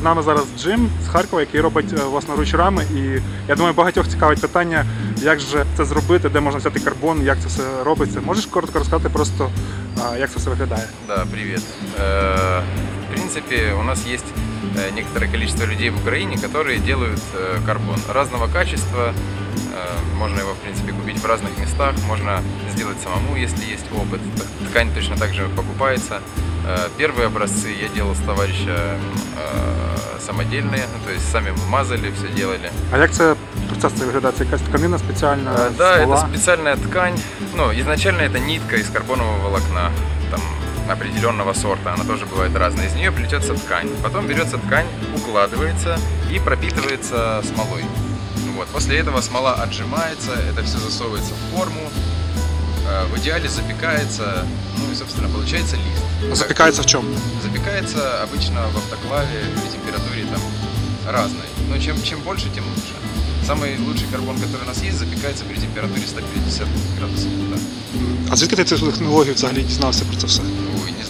З нами зараз Джим з Харкова, який робить е, власноруч рами. І я думаю, багатьох цікавить питання, як же це зробити, де можна взяти карбон, як це все робиться. Можеш коротко розказати просто, як це все виглядає? Да, привет. В принципе, у нас есть э, некоторое количество людей в Украине, которые делают э, карбон разного качества. Э, Можно его, в принципе, купить в разных местах, можно сделать самому, если есть опыт. Ткань точно так же покупается. Первые образцы я делал с товарища самодельные, ну, то есть сами мазали, все делали. А як це процес цей виглядає? Це якась тканина спеціальна? Да, смола? это специальная ткань. Ну, изначально это нитка из карбонового волокна, там определенного сорта, она тоже бывает разная. Из нее плетется ткань. Потом берется ткань, укладывается и пропитывается смолой. Вот. После этого смола отжимается, это все засовывается в форму, э, в идеале запекается, ну и, собственно, получается лист. Запікається в чому? Запекается обычно в автоклаве при температуре там разной. Но чем, чем больше, тем лучше. Самый лучший карбон, который у нас есть, запекается при температуре 150 градусов. Да. А звідки ти цю технологію взагалі дізнався про це все?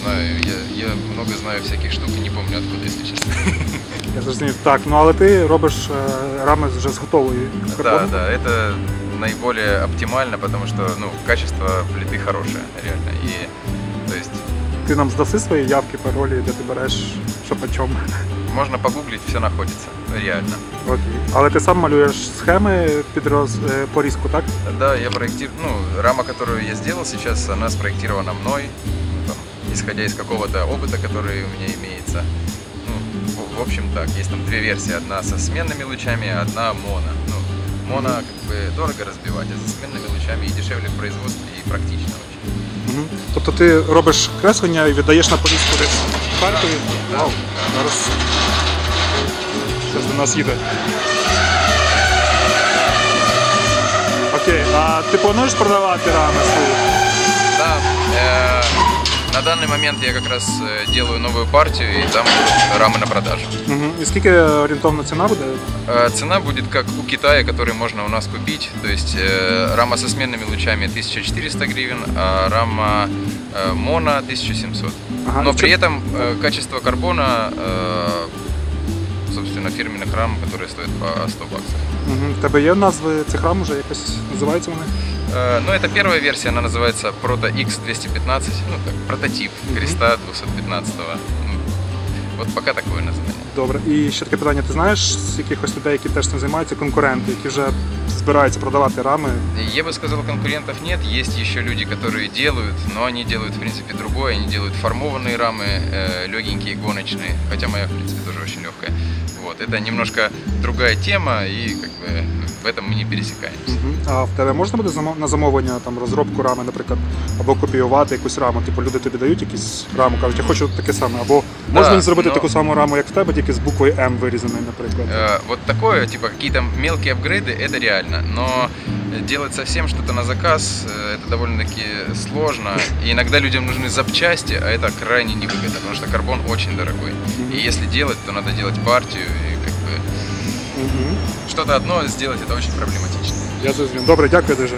Ой, не знаю, я, я много знаю всяких штук и не помню откуда, если честно. Я зрозумів. Так, ну але ти робиш е, рами вже з готової Да, карбону. да, это наиболее оптимально, потому что, ну, качество плиты хорошее, реально. И, то есть, Ти нам здаси свої явки, паролі, де ти береш, що по чому. можно погуглить, все находится, реально. Окей. Але ти сам малюєш схеми під роз... е, порізку, так? Да, я проектирую, ну, рама, которую я сделал сейчас, она спроектирована мной, ну, там, исходя из какого-то опыта, который у меня имеется. Ну, в, в общем так, есть там две версии, одна со сменными лучами, одна моно. Ну, моно как бы дорого разбивать, а со сменными лучами и дешевле в производстве, и практично очень. Угу. Тобто ти робиш креслення і віддаєш на порізку десь в Харкові. Да, Вау. да. Зараз Щас до нас їде. Окей, а ти плануєш продавати рами свої? Да, э, на данный момент я как раз э, делаю новую партию, и там будут рамы на продажу. Угу. І скільки орієнтовна ціна буде? Э, Цена будет как у Китая, который можно у нас купить. То есть э, рама со сменными лучами 1400 гривен, а рама э, моно 1700. Ага, Но і при чо- этом э, качество карбона, э, собственно, фирменных рам, которые стоят по 100 баксов. Мгм. В тебе є назви цих рам уже якось називаються вони? Э, Ну, это первая версия, она называется Proto X215, ну, как прототип креста 215. Ну, Вот пока такое название. Добре. І ще таке питання: ти знаєш з якихось людей, які теж цим займаються, конкуренти, які вже збираються продавати рами? Я бы сказал, конкурентов нет. Есть еще люди, которые делают, но они делают, в принципе, другое. Они делают формованные рамы, э, легенькие, гоночные. Хотя моя, в принципе, тоже очень легкая. Вот. Это немножко другая тема, и как бы в этом мы не пересекаемся. Мгм. А в тебе можна буде замо- на замовлення там розробку рами, наприклад, або копіювати якусь раму? Типу люди тобі дають якусь раму, кажуть, я хочу таке саме. Або можна Да, мені зробити но- таку саму раму, як в тебе, тільки з буквою М вирізаною, наприклад. Э, Вот такое, типа какие-то мелкие апгрейды, это реально. Но делать совсем что-то на заказ, э, это довольно-таки сложно. И иногда людям нужны запчасти, а это крайне невыгодно, потому что карбон очень дорогой. И если делать, то надо делать партию, и как бы что-то одно сделать, это очень проблематично. Я зрозумів. Добре, дякую дуже.